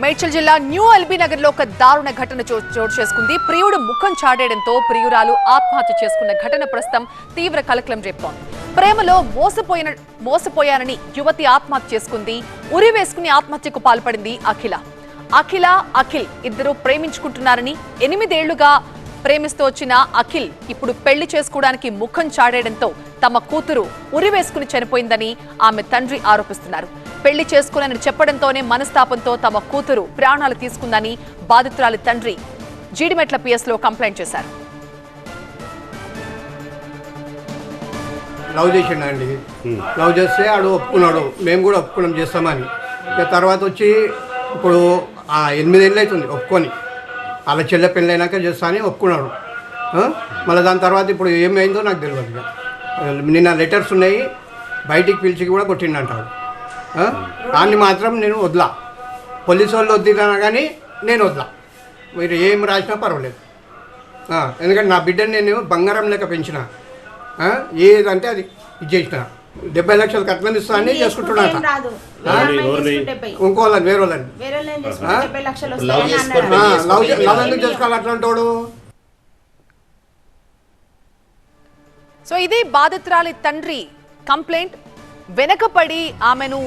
మేడ్చల్ జిల్లా new LB నగర్లో ఒక దారుణ ఘటన చో- చోటు చేసుకుంది. ప్రియుడు ముఖం చాడేయడంతో ప్రియురాలు ఆత్మహత్య చేసుకున్న ఘటన ప్రస్తుతం తీవ్ర కలకలం రేపుతోంది. ప్రేమలో మోసపోయిన మోసపోయానని యువతి ఆత్మహత్య చేసుకుంది. ఉరి వేసుకుని ఆత్మహత్యకు పాల్పడింది అఖిల. అఖిల అఖిల్ ఇద్దరు ప్రేమించుకుంటున్నారని ఎనిమిదేళ్ళుగా ప్రేమిస్తూ వచ్చిన అఖిల్ ఇప్పుడు పెళ్ళి చేసుకోవడానికి ముఖం చాడేయడంతో తమ కూతురు ఉరి వేసుకుని చనిపోయిందని ఆమె తండ్రి ఆరోపిస్తున్నారు. పెళ్ళి చేసుకోనని చెప్పడంతోనే మనస్తాపంతో తమ కూతురు ప్రాణాలు తీసుకుందని బాధితురాలి తండ్రి జీడిమెట్ల పిఎస్లో కంప్లైంట్ చేశారు. లవ్ చేసిండండి లవ్ చేస్తే ఆడు ఒప్పుకున్నాడు. మేము కూడా ఒప్పుకున్నాం చేస్తామని. ఇక తర్వాత వచ్చి ఇప్పుడు ఆ ఎనిమిదేళ్ళు అవుతుంది ఒప్పుకొని. వాళ్ళ చెల్లె పెళ్ళి అయినాక చేస్తా అని ఒప్పుకున్నాడు? మళ్ళీ దాని తర్వాత ఇప్పుడు ఏమైందో నాకు తెలియదు నిన్న లెటర్స్ ఉన్నాయి బయటికి పిలిచి కూడా కొట్టిండంటాడు ఆ? దాన్ని మాత్రం నేను వదలా. పోలీసు వాళ్ళు వద్దినా కానీ నేను వదలా. మీరు ఏం రాసినా పర్వాలేదు. ఆ, ఎందుకంటే నా బిడ్డని నేను బంగారం లెక్క పెంచిన. ఆ, ఏదంటే అది ఇది చేసిన. డెబ్బై లక్షలు కట్నం ఇస్తా అని చేసుకుంటున్నాట ఏం రాదు. వేరే అమ్మాయిని చేసుకుంటే డెబ్బై. ఇంకోళ్ళని వేరే వాళ్ళని వేరే వాళ్ళని లవ్ చేసుకోవాలి. ఎందుకు చేసుకోవాలి అట్లాంటోడు? సో ఇది బాధితురాలి తండ్రి కంప్లైంట్ వెనకపడి ఆమెను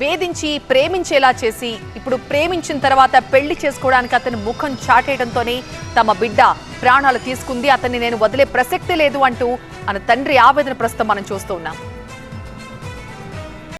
వేధించి ప్రేమించేలా చేసి ఇప్పుడు ప్రేమించిన తర్వాత పెళ్ళి చేసుకోవడానికి అతని ముఖం చాటేయడంతోనే తమ బిడ్డ ప్రాణాలు తీసుకుంది. అతన్ని నేను వదిలే ప్రసక్తి లేదు అంటూ మన తండ్రి ఆవేదన ప్రస్తుతం మనం చూస్తూ ఉన్నాం.